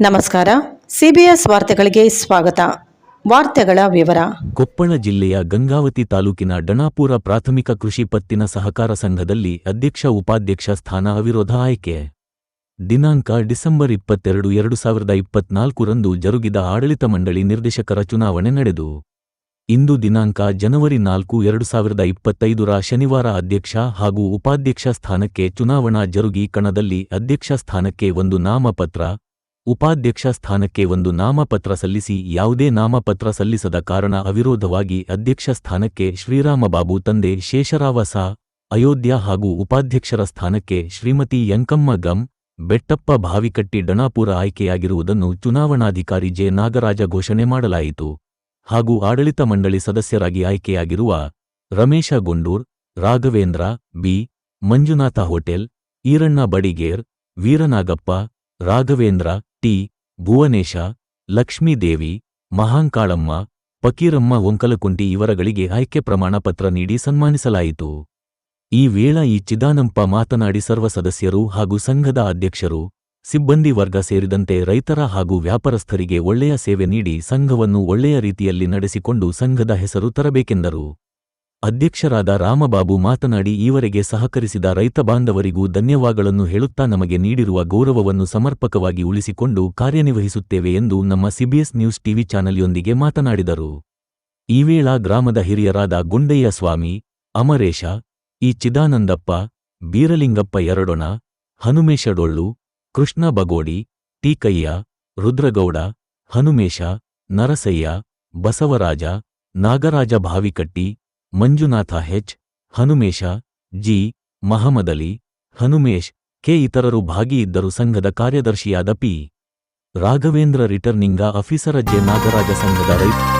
ನಮಸ್ಕಾರ. ಸಿಬಿಎಸ್ ವಾರ್ತೆಗಳಿಗೆ ಸ್ವಾಗತ. ವಾರ್ತೆಗಳ ವಿವರ. ಕೊಪ್ಪಳ ಜಿಲ್ಲೆಯ ಗಂಗಾವತಿ ತಾಲೂಕಿನ ಡಣಾಪುರ ಪ್ರಾಥಮಿಕ ಕೃಷಿ ಪತ್ತಿನ ಸಹಕಾರ ಸಂಘದಲ್ಲಿ ಅಧ್ಯಕ್ಷ ಉಪಾಧ್ಯಕ್ಷ ಸ್ಥಾನ ಅವಿರೋಧ ಆಯ್ಕೆ. ದಿನಾಂಕ ಡಿಸೆಂಬರ್ ಇಪ್ಪತ್ತೆರಡು ಎರಡು ಸಾವಿರದ ಇಪ್ಪತ್ನಾಲ್ಕರಂದು ಜರುಗಿದ ಆಡಳಿತ ಮಂಡಳಿ ನಿರ್ದೇಶಕರ ಚುನಾವಣೆ ನಡೆದು. ಇಂದು ದಿನಾಂಕ ಜನವರಿ ನಾಲ್ಕು ಎರಡು ಸಾವಿರದ ಇಪ್ಪತ್ತೈದರ ಶನಿವಾರ ಅಧ್ಯಕ್ಷ ಹಾಗೂ ಉಪಾಧ್ಯಕ್ಷ ಸ್ಥಾನಕ್ಕೆ ಚುನಾವಣಾ ಜರುಗಿ ಕಣದಲ್ಲಿ ಅಧ್ಯಕ್ಷ ಸ್ಥಾನಕ್ಕೆ ಒಂದು ನಾಮಪತ್ರ ಉಪಾಧ್ಯಕ್ಷ ಸ್ಥಾನಕ್ಕೆ ಒಂದು ನಾಮಪತ್ರ ಸಲ್ಲಿಸಿ ಯಾವುದೇ ನಾಮಪತ್ರ ಸಲ್ಲಿಸದ ಕಾರಣ ಅವಿರೋಧವಾಗಿ ಅಧ್ಯಕ್ಷ ಸ್ಥಾನಕ್ಕೆ ಶ್ರೀರಾಮಬಾಬು ತಂದೆ ಶೇಷರಾವ ಸಾ, ಅಯೋಧ್ಯ ಹಾಗೂ ಉಪಾಧ್ಯಕ್ಷರ ಸ್ಥಾನಕ್ಕೆ ಶ್ರೀಮತಿ ಯಂಕಮ್ಮ ಗಂ, ಬೆಟ್ಟಪ್ಪ ಭಾವಿಕಟ್ಟಿ ಡಣಾಪುರ ಆಯ್ಕೆಯಾಗಿರುವುದನ್ನು ಚುನಾವಣಾಧಿಕಾರಿ ಜೆ. ನಾಗರಾಜ ಘೋಷಣೆ ಮಾಡಲಾಯಿತು. ಹಾಗೂ ಆಡಳಿತ ಮಂಡಳಿ ಸದಸ್ಯರಾಗಿ ಆಯ್ಕೆಯಾಗಿರುವ Ramesha Gondur, Raghavendra, B, Manjunatha hotel, Eranna Badiger, Veeranagappa, Raghavendra T, Bhuvanesha Lakshmidevi Mahankalamma, Fakiramma Onkalakunti ಇವರಗಳಿಗೆ ಆಯ್ಕೆ ಪ್ರಮಾಣ ಪತ್ರ ನೀಡಿ ಸನ್ಮಾನಿಸಲಾಯಿತು. ಈ ವೇಳ ಈ ಚಿದಾನಂಪ ಮಾತನಾಡಿ ಸರ್ವ ಸದಸ್ಯರು ಹಾಗೂ ಸಂಘದ ಅಧ್ಯಕ್ಷರು, ಸಿಬ್ಬಂದಿ ವರ್ಗ ಸೇರಿದಂತೆ ರೈತರ ಹಾಗೂ ವ್ಯಾಪಾರಸ್ಥರಿಗೆ ಒಳ್ಳೆಯ ಸೇವೆ ನೀಡಿ ಸಂಘವನ್ನು ಒಳ್ಳೆಯ ರೀತಿಯಲ್ಲಿ ನಡೆಸಿಕೊಂಡು ಸಂಘದ ಹೆಸರು ತರಬೇಕೆಂದರು. ಅಧ್ಯಕ್ಷರಾದ ರಾಮಬಾಬು ಮಾತನಾಡಿ, ಈವರೆಗೆ ಸಹಕರಿಸಿದ ರೈತ ಬಾಂಧವರಿಗೂ ಧನ್ಯವಾದಗಳನ್ನು ಹೇಳುತ್ತಾ ನಮಗೆ ನೀಡಿರುವ ಗೌರವವನ್ನು ಸಮರ್ಪಕವಾಗಿ ಉಳಿಸಿಕೊಂಡು ಕಾರ್ಯನಿರ್ವಹಿಸುತ್ತೇವೆ ಎಂದು ನಮ್ಮ ಸಿಬಿಎಸ್ ನ್ಯೂಸ್ ಟಿವಿ ಚಾನೆಲ್ಯೊಂದಿಗೆ ಮಾತನಾಡಿದರು. ಈ ವೇಳ ಗ್ರಾಮದ ಹಿರಿಯರಾದ Gundayya Swami, Amaresha E Chidanandappa, Beeralingappa Eradona, Hanumesha Dollu, Krishna Bagodi, Teekayya, Rudragouda, Hanumesha, Narasayya, Basavaraja, Nagaraja Bhavikatti Manjunatha H, Hanumesha, G Mahamadali Hanumesh, K ಇತರರು ಭಾಗಿಯಿದ್ದರು ಸಂಘದ ಕಾರ್ಯದರ್ಶಿಯಾದ P. Raghavendra returning officer J. Nagaraja ಸಂಘದ ರೈತ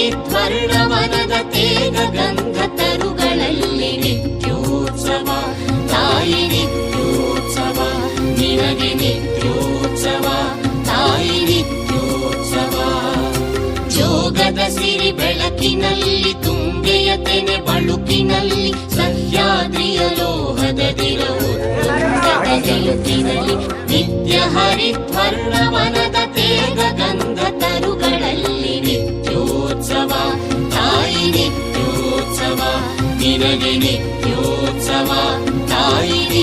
ನಿತ್ಯ ಹರಿದ್ವರ್ಣವನದ ತೇಗ ಗಂಧ ತರುಗಳಲ್ಲಿ ನಿತ್ಯೋತ್ಸವ ತಾಯಿ ನಿತ್ಯೋತ್ಸವ, ನಿನಗೆ ನಿತ್ಯೋತ್ಸವ, ತಾಯಿ ನಿತ್ಯೋತ್ಸವ. ಜೋಗದ ಸಿರಿ ಬೆಳಕಿನಲ್ಲಿ, ತುಂಗೆಯ ತೆನೆ ಬಳುಕಿನಲ್ಲಿ, ಸಹ್ಯಾದ್ರಿಯ ಲೋಹದ ನಿಲುಕಿನಲ್ಲಿ ನಿತ್ಯ ಹರಿದ್ವರ್ಣವನದ ನಿನಗೆ ನಿತ್ಯೋತ್ಸವ ತಾಯಿ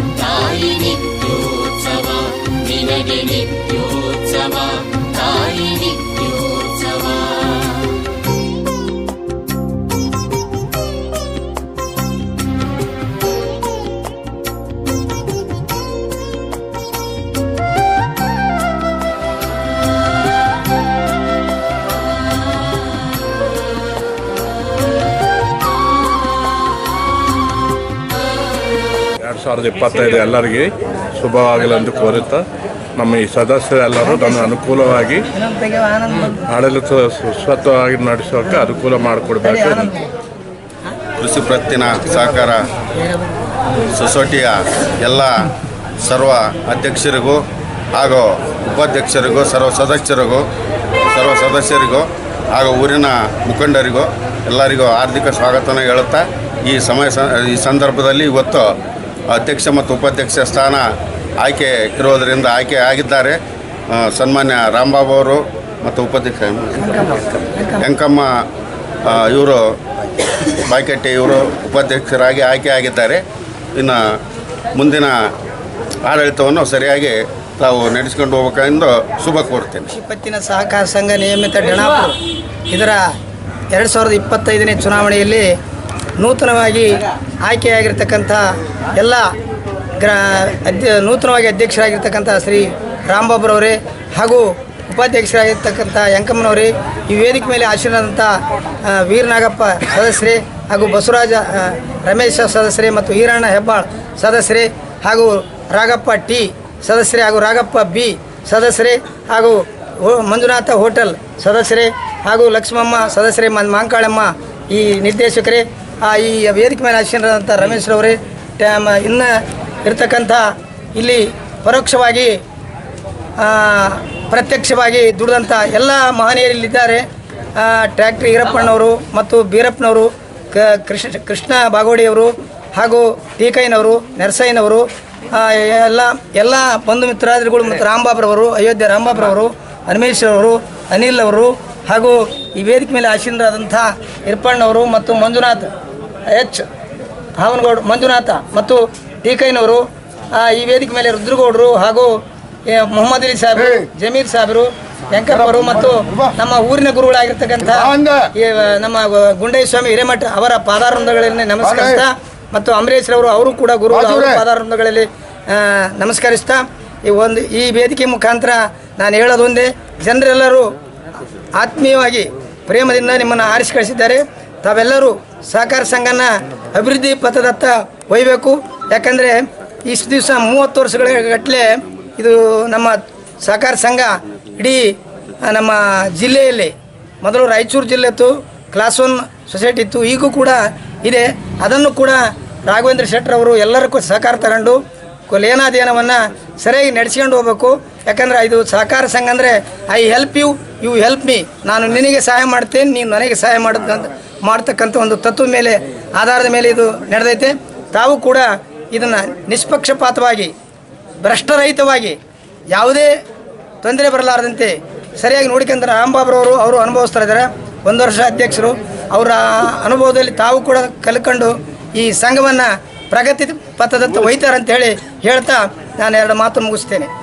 ಸಾವಿರದ ಇಪ್ಪತ್ತೈದು ಎಲ್ಲರಿಗೆ ಶುಭವಾಗಲೆಂದು ಕೋರುತ್ತಾ ನಮ್ಮ ಈ ಸದಸ್ಯರೆಲ್ಲರೂ ನನ್ನ ಅನುಕೂಲವಾಗಿ ಆಡಳಿತ ಸುಸ್ವತ್ವವಾಗಿ ನಡೆಸೋಕೆ ಅನುಕೂಲ ಮಾಡಿಕೊಡ್ಬೇಕು ಕೃಷಿ ಪ್ರತ್ತಿನ ಸಹಕಾರ ಸೊಸೈಟಿಯ ಎಲ್ಲ ಸರ್ವ ಅಧ್ಯಕ್ಷರಿಗೂ ಹಾಗೂ ಉಪಾಧ್ಯಕ್ಷರಿಗೂ, ಸರ್ವ ಸದಸ್ಯರಿಗೂ ಸರ್ವ ಸದಸ್ಯರಿಗೂ ಹಾಗೂ ಊರಿನ ಮುಖಂಡರಿಗೂ ಎಲ್ಲರಿಗೂ ಹಾರ್ದಿಕ ಸ್ವಾಗತನ ಹೇಳುತ್ತಾ ಈ ಸಮಯ ಈ ಸಂದರ್ಭದಲ್ಲಿ ಇವತ್ತು ಅಧ್ಯಕ್ಷ ಮತ್ತು ಉಪಾಧ್ಯಕ್ಷ ಸ್ಥಾನ ಆಯ್ಕೆ ಇರೋದರಿಂದ ಆಯ್ಕೆ ಆಗಿದ್ದಾರೆ. ಸನ್ಮಾನ್ಯ ರಾಮ್ಬಾಬು ಅವರು ಮತ್ತು ಉಪಾಧ್ಯಕ್ಷ ವೆಂಕಮ್ಮ ಇವರು, ಬಾಯ್ಕಟ್ಟಿ ಇವರು ಉಪಾಧ್ಯಕ್ಷರಾಗಿ ಆಯ್ಕೆ ಆಗಿದ್ದಾರೆ. ಇನ್ನು ಮುಂದಿನ ಆಡಳಿತವನ್ನು ಸರಿಯಾಗಿ ತಾವು ನಡೆಸ್ಕೊಂಡು ಹೋಗ್ಬೇಕೆಂದು ಶುಭ ಕೋರ್ತೇನೆ ಇಪ್ಪತ್ತಿನ ಸಹಕಾರ ಸಂಘ ನಿಯಮಿತ ಇದರ ಎರಡು ಸಾವಿರದ ಇಪ್ಪತ್ತೈದನೇ ಚುನಾವಣೆಯಲ್ಲಿ ನೂತನವಾಗಿ ಆಯ್ಕೆಯಾಗಿರ್ತಕ್ಕಂಥ ಎಲ್ಲ ಗ್ರಾ ಅಧ್ಯ ನೂತನವಾಗಿ ಅಧ್ಯಕ್ಷರಾಗಿರ್ತಕ್ಕಂಥ ಶ್ರೀ ರಾಮ್ಬಾಬುರವರೇ ಹಾಗೂ ಉಪಾಧ್ಯಕ್ಷರಾಗಿರ್ತಕ್ಕಂಥ ಯಂಕಮ್ಮನವರೇ ಈ ವೇದಿಕೆ ಮೇಲೆ ಆಶೀರ್ವಾದಂಥ ವೀರನಾಗಪ್ಪ ಸದಸ್ಯರೇ ಹಾಗೂ ಬಸವರಾಜ ರಮೇಶ ಸದಸ್ಯರೇ ಮತ್ತು ಈರಣ್ಣ ಹೆಬ್ಬಾಳ್ ಸದಸ್ಯರೇ ಹಾಗೂ ರಾಗಪ್ಪ ಟಿ ಸದಸ್ಯರೇ ಹಾಗೂ ರಾಗಪ್ಪ ಬಿ ಸದಸ್ಯರೇ ಹಾಗೂ ಮಂಜುನಾಥ ಹೋಟೆಲ್ ಸದಸ್ಯರೇ ಹಾಗೂ ಲಕ್ಷ್ಮಮ್ಮ ಸದಸ್ಯರೇ ಮಾಂಕಾಳಮ್ಮ ಈ ನಿರ್ದೇಶಕರೇ ಈ ವೇದಿಕೆ ಮೇಲೆ ಆಶೀರ್ವಾದಂಥ ರಮೇಶ್ರವರೇ ಟ್ಯಾಮ್ ಇನ್ನು ಇರ್ತಕ್ಕಂಥ ಇಲ್ಲಿ ಪರೋಕ್ಷವಾಗಿ ಪ್ರತ್ಯಕ್ಷವಾಗಿ ದುಡಿದಂಥ ಎಲ್ಲ ಮಹನೀಯರಿಲ್ಲಿದ್ದಾರೆ. ಟ್ರ್ಯಾಕ್ಟ್ರಿ ಈರಪ್ಪಣ್ಣವರು ಮತ್ತು ಬೀರಪ್ಪನವರು ಕೃಷ್ಣ ಕೃಷ್ಣ ಬಾಗೋಡಿಯವರು ಹಾಗೂ ಟೀಕಯ್ಯನವರು ನರಸಯ್ಯನವರು ಎಲ್ಲ ಎಲ್ಲ ಬಂಧು ಮಿತ್ರಾದಿಗಳು ಮತ್ತು ರಾಮ್ಬಾಬ್ರವರು, ಅಯೋಧ್ಯೆ ರಾಂಬಾಬ್ರವರು ಹನುಮೇಶ್ವರವರು ಅನಿಲ್ ಅವರು ಹಾಗೂ ಈ ವೇದಿಕೆ ಮೇಲೆ ಆಶೀನರಾದಂಥ ಇರ್ಪಣ್ಣವರು ಮತ್ತು ಮಂಜುನಾಥ್ ಎಚ್ ಭಾವನಗೌಡ ಮಂಜುನಾಥ ಮತ್ತು ಟೀಕೈನವರು ಈ ವೇದಿಕೆ ಮೇಲೆ ರುದ್ರಗೌಡರು ಹಾಗೂ ಮೊಹಮ್ಮದ್ ಅಲಿ ಸಾಹೇಬರು ಜಮೀರ್ ಸಾಹೇಬರು ವೆಂಕಪ್ಪರು ಮತ್ತು ನಮ್ಮ ಊರಿನ ಗುರುಗಳಾಗಿರ್ತಕ್ಕಂಥ ನಮ್ಮ ಗುಂಡಯ್ಯ ಸ್ವಾಮಿ ಹಿರೇಮಠ ಅವರ ಪಾದಾರಂಧಗಳಲ್ಲಿ ನಮಸ್ಕರಿಸ್ತಾ ಮತ್ತು ಅಂಬರೀಶ್ ರವರು ಅವರು ಕೂಡ ಗುರು ಅವರ ಪಾದಾರಂಧಗಳಲ್ಲಿ ನಮಸ್ಕರಿಸ್ತಾ ಈ ಒಂದು ಈ ವೇದಿಕೆ ಮುಖಾಂತರ ನಾನು ಹೇಳೋದೊಂದೇ ಜನರೆಲ್ಲರೂ ಆತ್ಮೀಯವಾಗಿ ಪ್ರೇಮದಿಂದ ನಿಮ್ಮನ್ನು ಆರಿಸಿ ಕಳಿಸಿದ್ದಾರೆ. ತಾವೆಲ್ಲರೂ ಸಹಕಾರ ಸಂಘನ ಅಭಿವೃದ್ಧಿ ಪಥದತ್ತ ಒಯ್ಯಬೇಕು ಯಾಕಂದರೆ ಇಷ್ಟು ದಿವಸ ಮೂವತ್ತು ವರ್ಷಗಳ ಗಟ್ಟಲೆ ಇದು ನಮ್ಮ ಸಹಕಾರ ಸಂಘ ಇಡೀ ನಮ್ಮ ಜಿಲ್ಲೆಯಲ್ಲಿ, ಮೊದಲು ರಾಯಚೂರು ಜಿಲ್ಲೆ ಇತ್ತು, ಕ್ಲಾಸ್ ಒನ್ ಸೊಸೈಟಿ ಇತ್ತು, ಈಗೂ ಕೂಡ ಇದೆ. ಅದನ್ನು ಕೂಡ ರಾಘವೇಂದ್ರ ಶೆಟ್ಟರ್ ಅವರು ಎಲ್ಲರಿಗೂ ಸಹಕಾರ ತಗೊಂಡು ಲೇನಾದೇನವನ್ನು ಸರಿಯಾಗಿ ನಡೆಸ್ಕೊಂಡು ಹೋಗ್ಬೇಕು. ಯಾಕಂದ್ರೆ ಇದು ಸಹಕಾರ ಸಂಘ ಅಂದರೆ, I help you you help me. ನಾನು ನಿನಗೆ ಸಹಾಯ ಮಾಡ್ತೇನೆ, ನೀನು ನನಗೆ ಸಹಾಯ ಮಾಡೋದಂತ ಮಾಡ್ತಕ್ಕಂಥ ಒಂದು ತತ್ವ ಮೇಲೆ, ಆಧಾರದ ಮೇಲೆ ಇದು ನಡೆದೈತೆ. ತಾವು ಕೂಡ ಇದನ್ನು ನಿಷ್ಪಕ್ಷಪಾತವಾಗಿ, ಭ್ರಷ್ಟರಹಿತವಾಗಿ ಯಾವುದೇ ತೊಂದರೆ ಬರಲಾರದಂತೆ ಸರಿಯಾಗಿ ನೋಡ್ಕೊಂಡ್ರೆ ರಾಂಬಾಬ್ರವರು ಅವರು ಅನುಭವಿಸ್ತಾ ಇದ್ದಾರೆ. ಒಂದು ವರ್ಷ ಅಧ್ಯಕ್ಷರು. ಅವರ ಅನುಭವದಲ್ಲಿ ತಾವು ಕೂಡ ಕಲ್ಕೊಂಡು ಈ ಸಂಘವನ್ನು ಪ್ರಗತಿ ಪಥದತ್ತ ಒಯ್ತಾರಂತ ಹೇಳಿ ಹೇಳ್ತಾ ನಾನು ಎರಡು ಮಾತು ಮುಗಿಸ್ತೇನೆ.